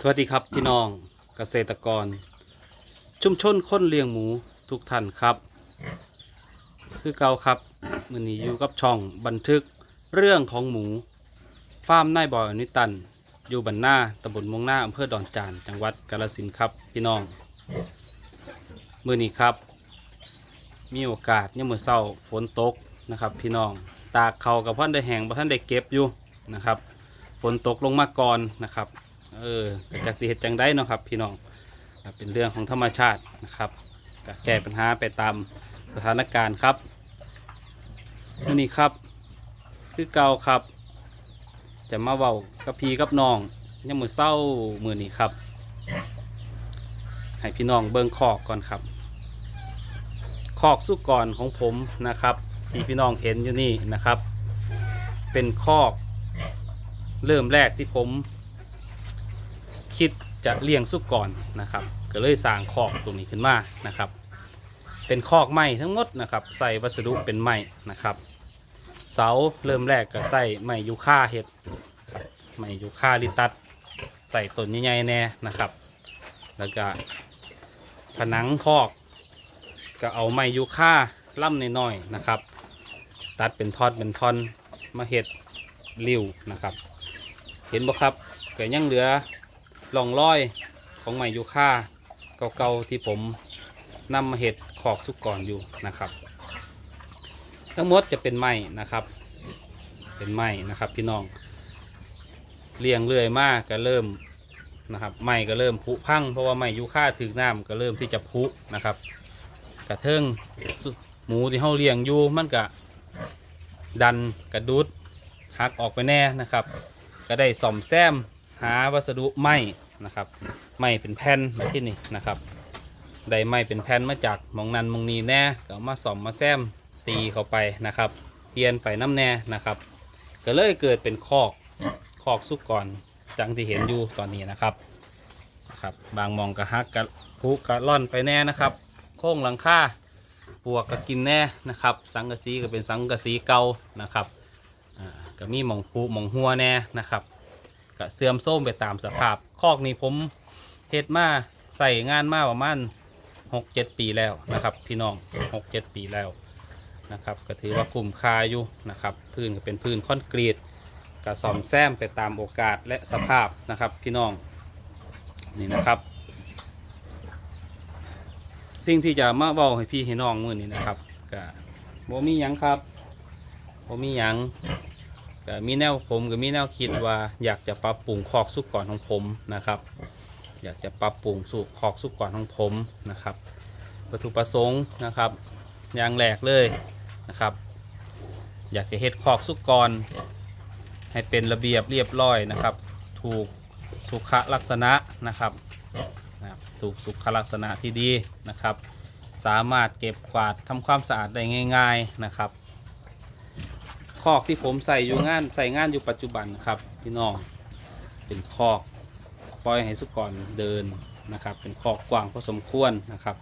สวัสดีครับพี่น้องเกษตรกร ชุมชนค้นเลี้ยงหมูทุกท่านครับ คือเก่าครับมือนี้อยู่กับช่องบันทึกเรื่องของหมูฟาร์มนายบอยอนิตัน อยู่บันหน้าตำบลมงหน้าอำเภอดอนจาน จังหวัดกาฬสินครับพี่น้องมือนี้ครับ มีโอกาสเนี่ยามมือเศร้าฝนตกนะครับ พี่น้องตากเขากับพ่อนได้แหงบ่ท่านได้เก็บอยู่นะครับ ฝนตกลงมาก่อนนะครับ เออจากสิเหตุจังได้เนาะครับ พี่น้องเป็นเรื่องของธรรมชาตินะครับแก้ปัญหาไปตามสถานการณ์ครับนนี้ครับ คือเก่าครับ จะมาเว้ากับพี่กับน้องยังมือเศร้ามือนี้ครับ ให้พี่น้องเบิ่งคอกก่อนครับคอกสุกรของผมนะครับ ที่พี่น้องเห็นอยู่นี่นะครับ เป็นคอกเริ่มแรกที่ผม คิดจะเลี้ยงสุกรนะครับ ก็เลยสร้างคอกตรงนี้ขึ้นมานะครับ เป็นคอกไม้ทั้งหมดนะครับ ใส่วัสดุเป็นไม้นะครับ เสาเริ่มแรกก็ใส่ไม้ยูคาเห็ดไม้ยูคาลิตัสใส่ต้นใหญ่ๆแน่นะครับ แล้วก็ผนังคอกก็เอาไม้ยูคาล่ำน้อยๆนะครับ ตัดเป็นทอดเป็นท่อนมาเห็ดริ้วนะครับ เห็นบ่ครับก็ยังเหลือ ร่องร้อยของไม้ยูค่าเก่าๆที่ผมนำมาเห็ดขอกสุกก่อนอยู่นะครับ ทั้งหมดจะเป็นไม้นะครับ เป็นไม้นะครับพี่น้องเลี้ยงเรื่อยมากก็เริ่มนะครับไม้ก็เริ่มผุพังเพราะว่าไม้ยูค่าถึงน้ำก็เริ่มที่จะผุนะครับ กระเทิงหมูที่เขาเลี้ยงอยู่มันก็ดันกระดุดหักออกไปแน่นะครับ ก็ได้ซ่อมแซมหาวัสดุไม้ นะครับไม้เป็นแผ่นมาที่นี่นะครับได้ไม้เป็นแผ่นมาจากมองนันมองนีแน่ก็เอามาซ่อมมาแซมตีเข้าไปนะครับเปลี่ยนไปน้ำแน่นะครับ ก็เลยเกิดเป็นคอกคอกสุกก่อนจังที่เห็นอยู่ตอนนี้นะครับนะครับ บางมองกระหักกระพุกระล่อนไปแน่นะครับ โค้งหลังคาปวกก็กินแน่นะครับ สังกะสีก็เป็นสังกะสีเก่านะครับก็มีมองผูหมองหัวแน่นะครับ ก็เสื่อมโทรมไปตามสภาพ คอกนี้ผมเฮ็ดมาใส่งานมาประมาณหกเจ็ดปีแล้วนะครับ พี่น้องหกเจ็ดปีแล้วนะครับ ก็ถือว่าคุ้มค่าอยู่นะครับ พื้นก็เป็นพื้นคอนกรีตก็ซ่อมแซมไปตามโอกาสและสภาพนะครับ พี่น้องนี่นะครับ สิ่งที่จะมาเบาให้พี่ให้น้องมือนี้นะครับก็บ่มีหยังครับบ่มีหยัง ก็มีแนวผมก็มีแนวคิดว่าอยากจะปรับปรุงคอกสุกก่อนของผมนะครับ อยากจะปรับปรุงสู่คอกสุกก่อนของผมนะครับวัตถุประสงค์นะครับอย่างแรกเลยนะครับ อยากจะเฮ็ดคอกสุกร ให้เป็นระเบียบเรียบร้อยนะครับ ถูกสุขลักษณะนะครับนะครับถูกสุขลักษณะที่ดีนะครับ สามารถเก็บกวาดทำความสะอาดได้ง่าย ๆนะครับ คอกที่ผมใส่อยู่งานใส่งานอยู่ปัจจุบันครับพี่น้องเป็นคอกปล่อยให้สุกรเดินนะครับ เป็นคอกกว้างพอสมควรนะครับ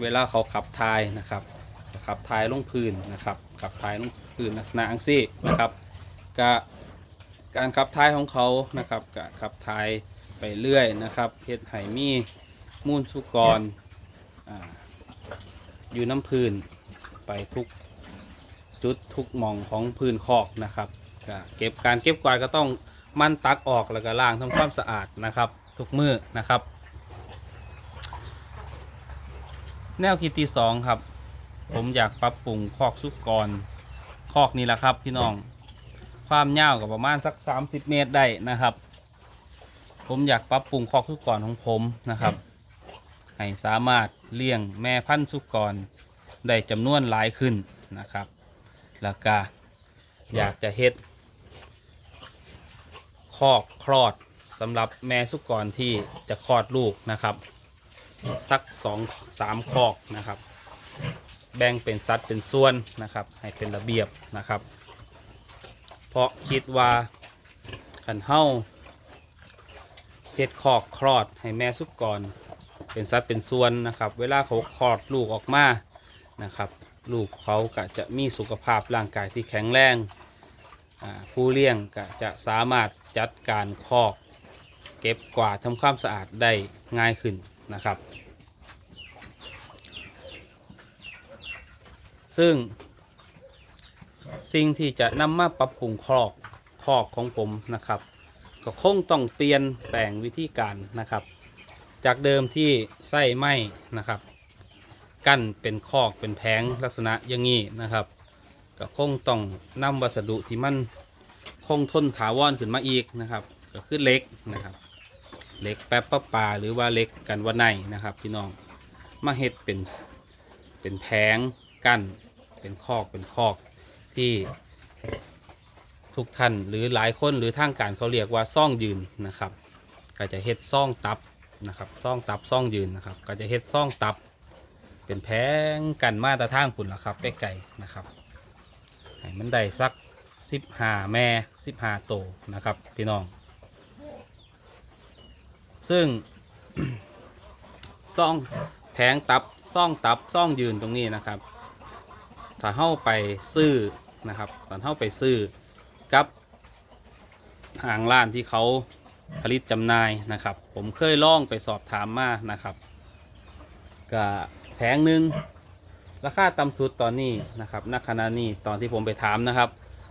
เวลาเขาขับทายนะครับขับทายลงพื้นนะครับขับทายลงพื้นลักษณะอังซี่นะครับกะการขับทายของเขานะครับกะขับทายไปเรื่อยนะครับเฮ็ดไหมีมูลสุกรออยู่น้ำพื้นไปทุก จุดทุกหมองของพื้นคอกนะครับก็เก็บการเก็บกวาดก็ต้องมันตักออกแล้วก็ล้างทำความสะอาดนะครับ ทุกมือนะครับ แนวคิดที่สองครับ ผมอยากปรับปรุงคอกสุกรคอกนี้แหละครับ พี่น้องความยาวกับประมาณสัก 30 เมตรได้นะครับ ผมอยากปรับปรุงคอกสุกรของผมนะครับให้สามารถเลี้ยงแม่พันธุ์สุกรได้จำนวนหลายขึ้นนะครับ แล้วก็อยากจะเฮ็ดคอกคลอดสำหรับแม่สุกรที่จะคลอดลูกนะครับ สักสองสามคอกนะครับ แบ่งเป็นสัดเป็นส่วนนะครับ ให้เป็นระเบียบนะครับ เพราะคิดว่าขันเฮ้าเฮ็ดคอกคลอดให้แม่สุกรเป็นสัดเป็นส่วนนะครับ เวลาเขาคลอดลูกออกมานะครับ ลูกเขาก็จะมีสุขภาพร่างกายที่แข็งแรงผู้เลี้ยงก็จะสามารถจัดการคอกเก็บกวาดทำความสะอาดได้ง่ายขึ้นนะครับ ซึ่งสิ่งที่จะนำมาปรับปรุงคอกคอกของผมนะครับ ก็คงต้องเปลี่ยนแปลงวิธีการนะครับ จากเดิมที่ไส้ไหมนะครับ กั้นเป็นคอกเป็นแผงลักษณะอย่างนี้นะครับก็คงต้องนำวัสดุที่มันคงทนถาวรขึ้นมาอีกนะครับ ก็คือเหล็กนะครับเหล็กแป๊บปะปาหรือว่าเหล็กกันวันในนะครับ พี่น้องมาเฮ็ดเป็นเป็นแผงกั้นเป็นคอกเป็นคอกที่ทุกท่านหรือหลายคนหรือทางการเขาเรียกว่าซ่องยืนนะครับ ก็จะเฮ็ดซ่องตับนะครับซ่องตับซ่องยืนนะครับ ก็จะเฮ็ดซ่องตับ เป็นแผงกันมาตรทางปุ่นละครับใกล้ๆนะครับให้มันได้สักสิบห้าแม่สิบห้าโตนะครับพี่น้อง ซึ่งซ่องแผงตับซ่องตับซ่องยืนตรงนี้นะครับถ้าเข้าไปซื้อนะครับตอนเข้าไปซื้อกับทางร้านที่เขาผลิตจำหน่ายนะครับ ผมเคยล่องไปสอบถามมานะครับก็ แผงหนึ่งราคาต่ำสุดตอนนี้นะครับณขณะนี้ตอนที่ผมไปถามนะครับ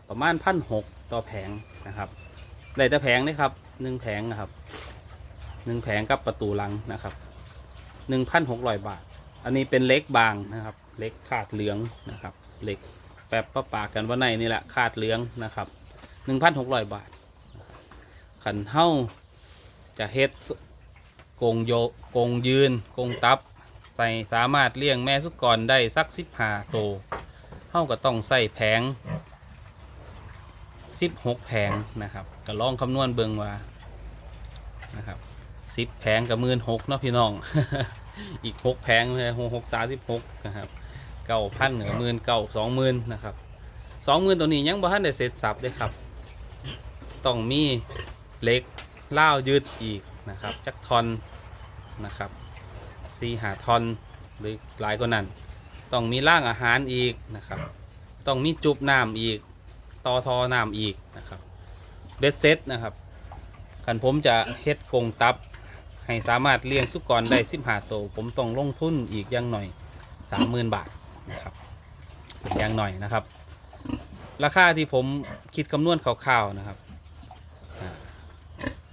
ประมาณพันหกต่อแผงนะครับได้แต่แผงนี่ครับหนึ่งแผงนะครับหนึ่งแผงกับประตูหลังนะครับหนึ่งพันหกร้อยบาท อันนี้เป็นเล็กบางนะครับ เล็กขาดเหลืองนะครับเล็กแป๊บประปากันว่าในนี่แหละขาดเหลืองนะครับหนึ่งพันหกร้อยบาทขันเท่าจะเฮ็ดกงโยกงยืนกงตับ ใส่สามารถเลี้ยงแม่สุกรได้สักสิบห้าโตเท่าก็ต้องใส่แผงสิบหกแผงนะครับก็ลองคำนวณเบิงว่านะครับสิบแผงกับหมื่นหกเนาะพี่น้อง อีกหกแผงเลยหกสาสิบหกนะครับเก้าพันกับหมื่นเก้าสองหมื่นนะครับสองหมื่นตัวนี้ยังบ่ทันได้เสร็จสับเลยครับต้องมีเหล็กเล่ายืดอีกนะครับจักทอนนะครับ ซีหาทอนหรือหลายกว่านั้น ต้องมีร่างอาหารอีกนะครับ ต้องมีจุบน้ำอีกต่อทอน้ำอีกนะครับเบ็ดเซ็ตนะครับขันผมจะเฮ็ดกงตับ ให้สามารถเลี้ยงสุกรได้สิบห้าโตวผมต้องลงทุนอีกอย่างหน่อยสามหมื่นบาทนะครับอย่างหน่อยนะครับ ราคาที่ผมคิดคำนวณคร่าวๆนะครับ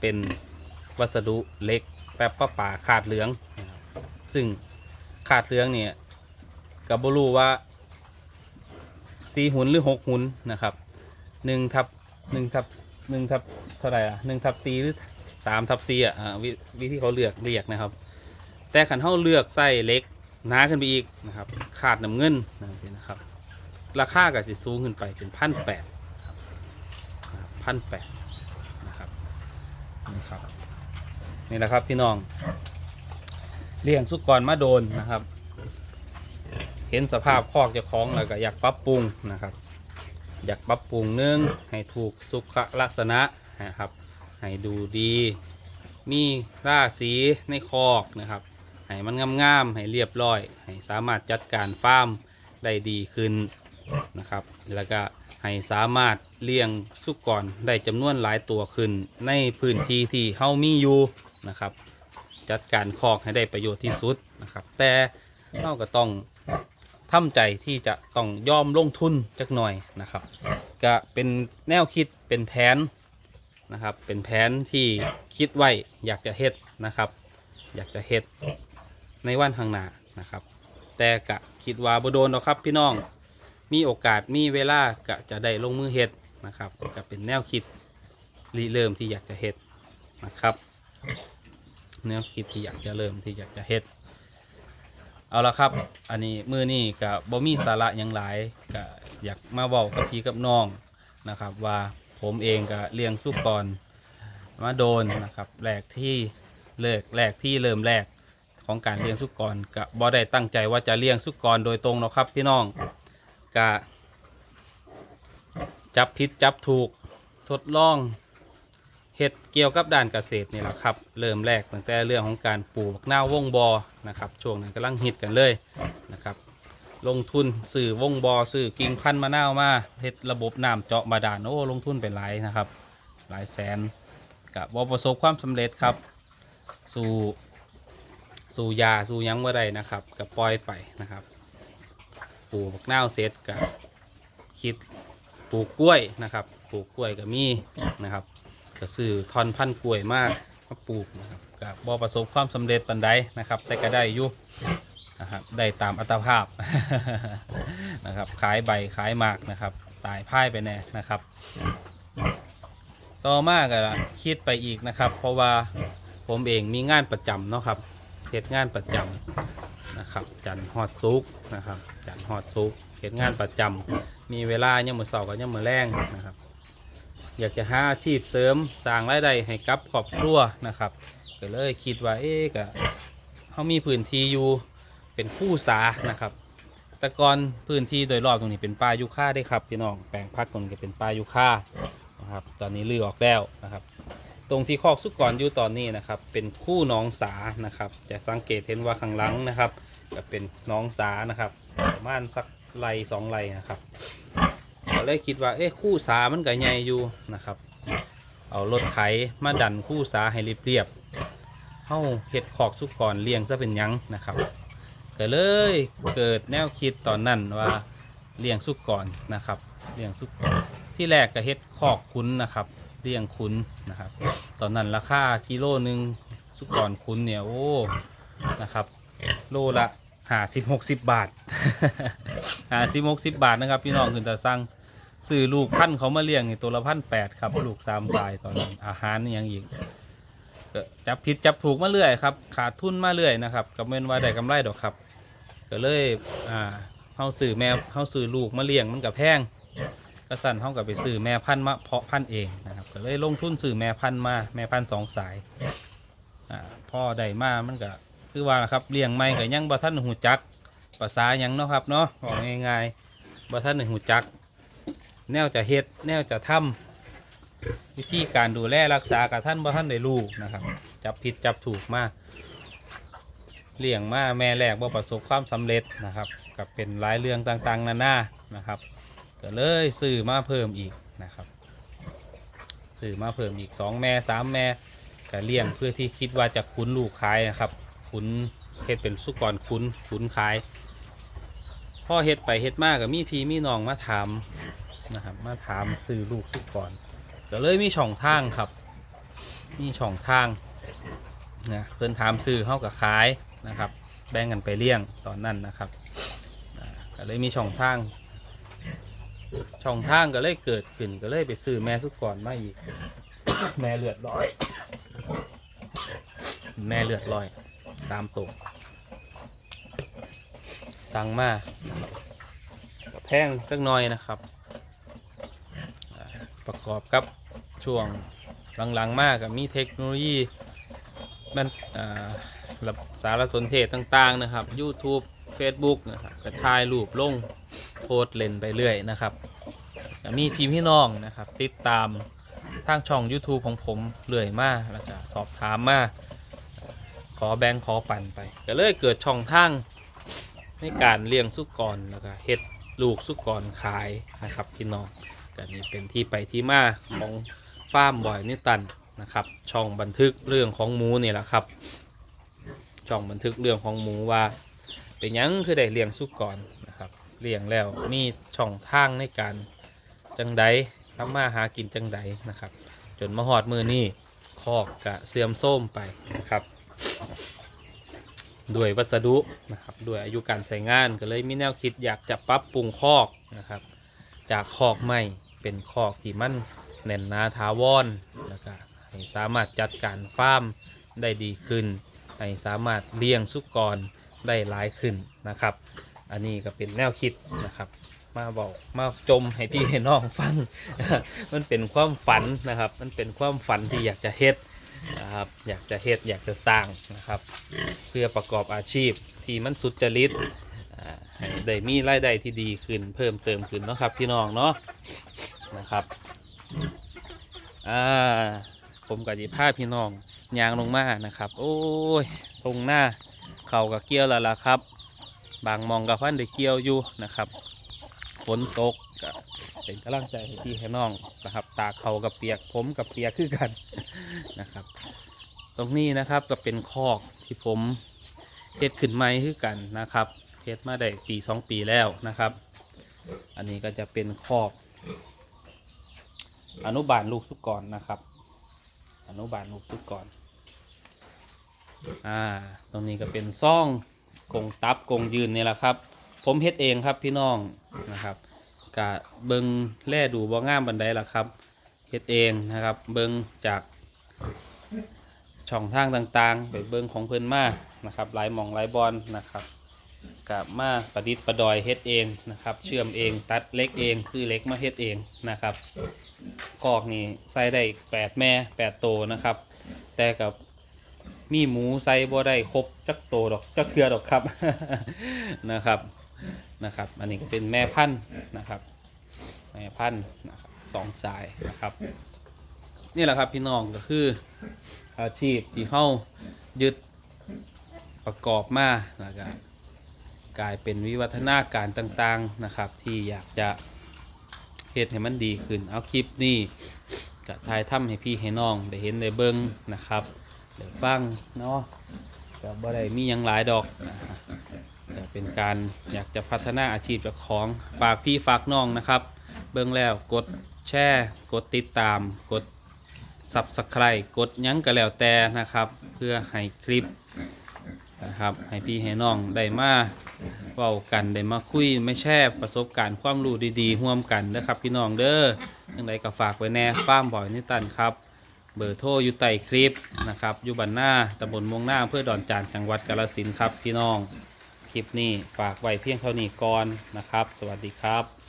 เป็นวัสดุเล็กแป๊บประปาขาดเหลือง ซึ่งขาดเหลืองเนี่ยกับบรูว่าสีหุนหรือหกหุนนะครับหนึ่งทับหนึ่งทับหนึ่งทับเท่าไหร่อะหนึ่งทับสีหรือสามทับซีอะอ่าวิวิธีเขาเลือกเรียกนะครับ แต่ขันเขาเลือกไส้เล็กหนาขึ้นไปอีกนะครับขาดน้ำเงินนะครับราคาก็จะสูงขึ้นไปเป็นพันแปดพันแปดนะครับนี่ครับนี่แหละครับพี่น้อง เลี้ยงสุกรมาโดนนะครับ เห็นสภาพคอกเจะคล้าของแล้วก็อยากปรับปรุงนะครับ อยากปรับปรุงเนื่องให้ถูกสุขลักษณะนะครับ ให้ดูดี มีราสีในคอกนะครับ ให้มันงามๆให้เรียบร้อย ให้สามารถจัดการฟาร์มได้ดีขึ้นนะครับ แล้วก็ให้สามารถเลี้ยงสุกรได้จำนวนหลายตัวขึ้น ในพื้นที่ที่เฮามีอยู่นะครับ จัดการคอกให้ได้ประโยชน์ที่สุดนะครับ แต่เราก็ต้องทำใจที่จะต้องยอมลงทุนจักหน่อยนะครับ ก็เป็นแนวคิดเป็นแผนนะครับ เป็นแผนที่คิดไว้อยากจะเฮ็ดนะครับ อยากจะเฮ็ดในวันข้างหน้านะครับ แต่กะคิดว่าบ่โดนหรอกครับพี่น้องมีโอกาสมีเวลากะจะได้ลงมือเฮ็ดนะครับก็เป็นแนวคิดริเริ่มที่อยากจะเฮ็ดนะครับ แนวคิดที่อยากจะเริ่มที่อยากจะเฮ็ดเอาละครับ อันนี้มือนี่กับบ่มีสาระอย่างหลายก็อยากมาเว้ากับพี่กับน้องนะครับ ว่าผมเองก็เลี้ยงสุกรมาโดนนะครับแรกที่เลิกแรกที่เริ่มแรกของการเลี้ยงสุกรก็บ่ได้ตั้งใจว่าจะเลี้ยงสุกรโดยตรงหรอกครับพี่น้องก็จับผิดจับถูกทดลอง เฮ็ดเกี่ยวกับด้านเกษตรนี่แหละครับ เริ่มแรกตั้งแต่เรื่องของการปลูกบักนาววงบอนะครับช่วงนั้นกำลังฮิตกันเลยนะครับ ลงทุนสื่อวงบอสื่อกิ่งพันธุ์มะนาวมาเฮ็ดระบบน้ำเจาะบาดาลโอ้ลงทุนไปหลายนะครับ หลายแสนกับบ่ประสบความสำเร็จครับ สู่สู่ยาสู่ยังบ่ได้นะครับก็ปล่อยไปนะครับ ปลูกบักนาวเสร็จก็คิดปลูกกล้วยนะครับ ปลูกกล้วยก็มีนะครับ ก็ซื้อทอนพันกล้วยมากมาปลูกนะครับก็บ่ประสบความสำเร็จปานใดนะครับ แต่ก็ได้อยู่นะครับได้ตามอัตภาพ นะครับขายใบขายหมากนะครับ ตายพ่ายไปแน่นะครับ ต่อมาก็คิดไปอีกนะครับ เพราะว่าผมเองมีงานประจำเนาะครับเหตุงานประจำนะครับ จันฮอดซุกนะครับ จันฮอดซุกเหตุงานประจำมีเวลาเนี่ยมมือเสาร์กับเนี่ยมือแรงนะครับ อยากจะหาอาชีพเสริมสร้างรายได้ให้กับครอบครัวนะครับก็เลยคิดว่าเอ๊ะก็เขามีพื้นที่อยู่เป็นคู่สานะครับ แต่ก่อนพื้นที่โดยรอบตรงนี้เป็นป่ายูคาได้ครับพี่น้องแปลงพักตรงนี้ก็เป็นป่ายูคานะครับตอนนี้ลือออกแล้วนะครับ ตรงที่คอกสุกรอยู่ตอนนี้นะครับ เป็นคู่น้องสานะครับ จะสังเกตเห็นว่าข้างหลังนะครับจะเป็นน้องสานะครับประมาณสักไลสองไลนะครับ ก็เลยคิดว่าเอ๊ะคู่สามันก็ใหญ่อยู่นะครับ เอารถไถมาดันคู่สาให้เรียบๆเฮ้าเห็ดขอกสุกรเลี้ยงซะเป็นยังนะครับก็เลยเกิดแนวคิดตอนนั้นว่าเลี้ยงสุกรนะครับเลี้ยงสุกรที่แรกก็เฮ็ดคอกคุ้นนะครับเลี้ยงคุ้นนะครับ ตอนนั้นราคากิโลหนึ่งสุกรคุ้นเนี่ยโอ้นะครับโลละหาสิบหกสิบบาทหาสิบหกสิบบาทนะครับ พี่น้องคือแต่สั่ง ซื้อลูกพันธุ์เขามาเลี้ยงนี่ตัวละพันแปดครับ ลูกสามสายตอนนั้นอาหารนี่ยังอีกก็จับผิดจับถูกมาเรื่อยครับ ขาดทุนมาเรื่อยนะครับก็ไม่นว่าได้กำไรดอกครับ ก็เลยอ่าเฮาซื้อแม่เฮาซื้อลูกมาเลี้ยงมันกับแพงก็สั่นเฮากับไปซื้อแม่พันธุ์มาเพาะพันธุ์เองนะครับก็เลยลงทุนซื้อแม่พันธุ์มาแม่พันธุ์สองสายอ่าพ่อได้มามันก็คือว่านะครับเลี้ยงไม่ก็ยังบ่ทันหูจักภาษาหยังเนาะครับเนาะบอกง่ายๆบ่ทันหูจัก แนวจะเฮ็ดแนวจะทำวิธีการดูแลรักษากับท่านบ่ท่านได้รู้นะครับ จับผิดจับถูกมาเลี้ยงมาแม่แรกบ่ประสบความสำเร็จนะครับกับเป็นหลายเรื่องต่างๆนานานะครับก็เลยซื้อมาเพิ่มอีกนะครับซื้อมาเพิ่มอีกสองแม่สามแม่ก็เลี้ยงเพื่อที่คิดว่าจะคุ้นลูกขายนะครับคุ้นเฮ็ดเป็นสุกรคุ้นคุ้นขายพ่อเฮ็ดไปเฮ็ดมากกับมีพี่มีน้องมาถาม นะครับ มาถามซื้อลูกสุกรก็เลยมีช่องทางครับ มีช่องทางนะเพิ่นถามซื้อเข้ากับขายนะครับ แบ่งกันไปเลี้ยงตอนนั้นนะครับก็เลยมีช่องทาง ช่องทางก็เลยเกิดขึ้นก็เลยไปซื้อแม่สุกรมาอีก แม่เลือดลอย แม่เลือดลอย ตามตรงสั่งมาแพงสักหน่อยนะครับ ประกอบกับช่วงหลังๆมากกับมีเทคโนโลยีมันระบบสารสนเทศต่าง ๆ นะครับ YouTube Facebook นะครับก็ถ่ายรูปลงโพสเล่นไปเรื่อยนะครับมีพี่พี่น้องนะครับ ติดตามทางช่อง YouTube ของผมเรื่อยมากแล้วก็สอบถามมาขอแบงค์ขอปั่นไป ก็เลยเกิดช่องทางในการเลี้ยงสุกรแล้วก็เฮ็ดลูกสุกรขายนะครับพี่น้อง ก็นี่เป็นที่ไปที่มาของฟาร์มบอยนิตันนะครับ ช่องบันทึกเรื่องของหมูนี่แหละครับ ช่องบันทึกเรื่องของหมูว่า เป็นหยังคือได้เลี้ยงสุกรนะครับเลี้ยงแล้วมีช่องทางในการจังใดทำมาหากินจังใดนะครับ จนมาหอดมือนี่คอกกะเสื่อมโทรมไปนะครับด้วยวัสดุนะครับด้วยอายุการใช้งานก็เลยมีแนวคิดอยากจะปรับปรุงคอกนะครับ จากคอกใหม่ เป็นคอกที่มันแน่นหนาถาวรแล้วก็ให้สามารถจัดการฟาร์มได้ดีขึ้น ให้สามารถเลี้ยงสุกรได้หลายขึ้นนะครับ อันนี้ก็เป็นแนวคิดนะครับ มาบอกมาจมให้พี่ให้น้องฟัง มันเป็นความฝันนะครับ มันเป็นความฝันที่อยากจะเฮ็ดนะครับอยากจะเฮ็ดอยากจะสร้างนะครับ เพื่อประกอบอาชีพที่มันสุจริตให้ได้มีรายได้ที่ดีขึ้นเพิ่มเติมขึ้นเนาะครับพี่น้องเนาะ นะครับอ่าผมกับจีพาพี่น้องยางลงมานะครับ โอ้ยตรงหน้าเขากับเกี้ยวแล้วล่ะครับ บางมองกับพันได้เกี้ยวอยู่นะครับฝนตกก็เป็นกำลังใจให้พี่ให้น้องนะครับ ตาเขากับเปียกผมกับเปียกคือกันนะครับ ตรงนี้นะครับก็เป็นคอกที่ผมเฮ็ดขึ้นใหม่คือกันนะครับเฮ็ดมาได้ปีสองปีแล้วนะครับ อันนี้ก็จะเป็นคอก อนุบาลลูกสุกรนะครับ อนุบาลลูกสุกรอ่าตรงนี้ก็เป็นซ่องกงตับกงยืนนี่แหละครับ ผมเฮ็ดเองครับพี่น้องนะครับกะเบิงแล่ดูบ่งามบันไดล่ะครับเฮ็ดเองนะครับ เบิงจากช่องทางต่างๆ ไปเบิ้งของเพิ่นมานะครับหลายหมองหลายบอลนะครับ กับมาประดิษฐ์ประดอยเฮ็ดเองนะครับ เชื่อมเองตัดเล็กเองซื้อเล็กมาเฮ็ดเองนะครับคอกนี่ใส่ได้แปดแม่แปดโตนะครับ แต่กับมีหมูใส่บ่ได้ครบจักโตดอกจักเครือดอกครับนะครับนะครับ อันนี้ก็เป็นแม่พันธุ์นะครับ แม่พันธุ์นะครับสองสายนะครับ นี่แหละครับพี่น้องก็คืออาชีพที่เข้ายึดประกอบมาแล้วก็ กลายเป็นวิวัฒนาการต่างๆนะครับ ที่อยากจะเฮ็ดให้มันดีขึ้น เอาคลิปนี้ก็ถ่ายทำให้พี่ให้น้องได้เห็นได้เบิ่งนะครับได้ฟังเนาะก็บ่ได้มียังหลายดอกนะฮะแต่เป็นการอยากจะพัฒนาอาชีพจ้าของฝากพี่ฝากน้องนะครับ เบิ่งแล้วกดแชร์กดติดตามกด Subscribe กดยั้งก็แล้วแต่นะครับ เพื่อให้คลิป นะครับให้พี่ให้น้องได้มาเว้ากันได้มาคุยไม่แช่ประสบการณ์ความรู้ดีๆร่วมกันนะครับพี่น้องเด้อยังไงก็ฝากไว้แน่ฟามบ่อยนิตันครับ เบอร์โทรอยู่ใต้คลิปนะครับอยู่บันหน้าตำบลมวงหน้าเพื่อดอนจานจังหวัดกาฬสินครับพี่น้องคลิปนี้ฝากไว้เพียงเท่านี้ก่อนนะครับ สวัสดีครับ